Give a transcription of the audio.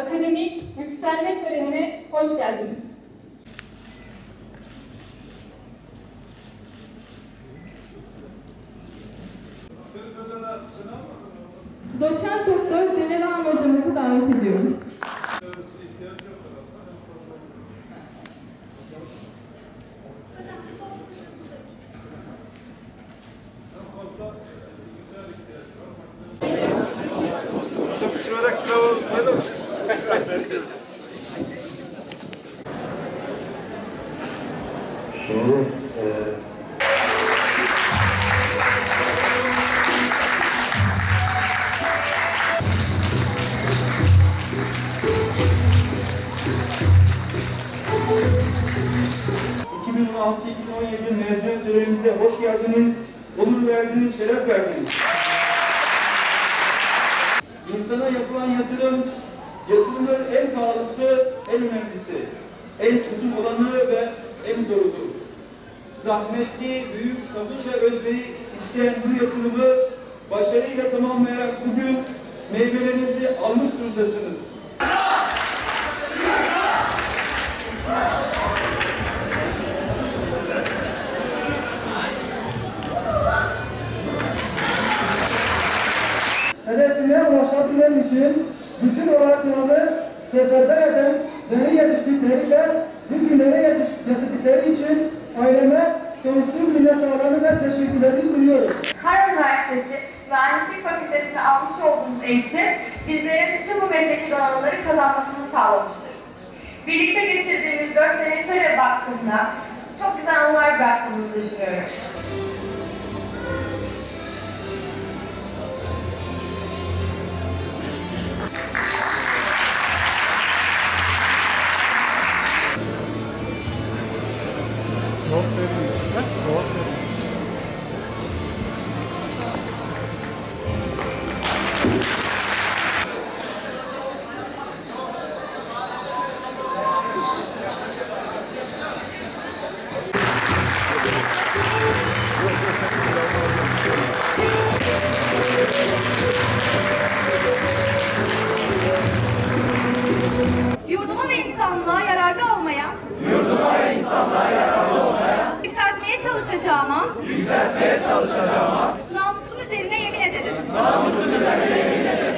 akademik yükselme törenine hoş geldiniz. Doçent Doktor Celal hocamızı davet ediyorum. Sıradaki ...2016-2017 mezun törenimize hoş geldiniz, onur verdiniz, şeref verdiniz. İnsana yapılan yatırım, yatırımların en pahalısı, en önemlisi, en çözüm olanı ve en zorudur. Zahmetli, büyük sabır ve özveri isteyen bu yatırımı başarıyla tamamlayarak bugün meyvelerinizi almış durumdasınız. Hedefine ulaşabilmem için bütün olanaklarını seferber eden beni yetiştikleri ve bugünlere yetiş- getirdikleri için aileme sonsuz minnettarlarımı ve teşekkürlerimi sunuyorum. Harvard Üniversitesi Mühendislik Fakültesi'nde almış olduğumuz eğitim bizlerin tüm bu mesleki donanımları kazanmasını sağlamıştır. Birlikte geçirdiğimiz dört sene şöyle baktığımda çok güzel anılar bıraktığımızı düşünüyorum. ಹೋಗ್ತಾ düzeltmeye çalışacağıma namusum üzerine yemin ederim. Namusum üzerine yemin ederim.